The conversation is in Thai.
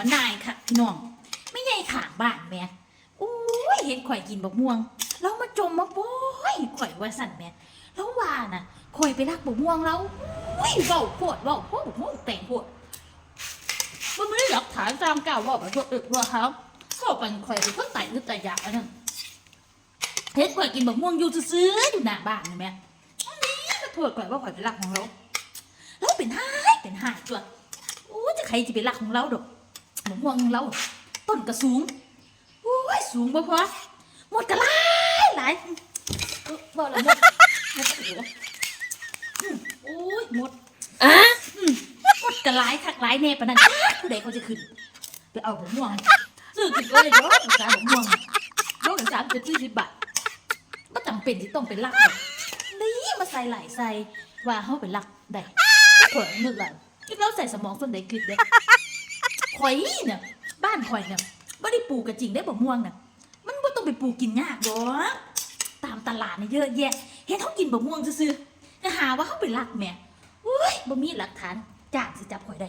มานายค่ะพี่น้องไม่ใหญ่ขางบ้านแม่โอ้ยเห็นข่อยกินบักม่วงแล้วมาจมมาบอยข่อยว่าสั่นแม่แล้วว่าน่ะข่อยไปรักบักม่วงแล้วโอ้ยเว้าโพดเว้าโพดบักม่วงแต่งโพดมันไม่ได้หลักฐานตามกล่าวว่าแบบว่าเออว่าเขาเข้าไปข่อยเป็นคนไต่หรือไต่ยาอันนั้นเห็นข่อยกินบักม่วงอยู่ซื้ออยู่หน้าบ้านนี่แม่นนี้ก็โทษข่อยว่าข่อยเป็นรักของเราแล้วเป็นห้ายเป็นห้ายตัวโอ้ยจะใครจะไปรักของเราดอก หมม่วงเราต้นกระสูงโอ้ยสูงบ่พอหมดกระหลายหลายเออบ่ละหมดหมดเหลืออืมโอ้ยหมดอะหมดกระหลายคักหลายแน่ปานนั้นผู้ใดเขาจะขึ้นไปเอาหมม่วงซื้อกินก็เลยเยอะสามหมม่วงโลละสามสิบสี่สิบบาทก็จำเป็นที่ต้องเป็นลักดอกนี่มาใส่หลายใส่ว่าเขาเป็นลักได้ข่อยนึกหลายที่เราใส่สมองส่วนใดคิดเด้ ข่อยเนี่ยบ้านข่อยเนี่ยไม่ได้ปลูกกระจริงได้บ่ม่วงเนี่ยมันบ่ต้องไปปลูกกินยากดอกตามตลาดเนี่ยเยอะแยะเห็นเขากินบ่ม่วงซื่อๆก็หาว่าเขาไปลักแม่อุ้ยบ่มีหลักฐานจ้างสิจับข่อยได้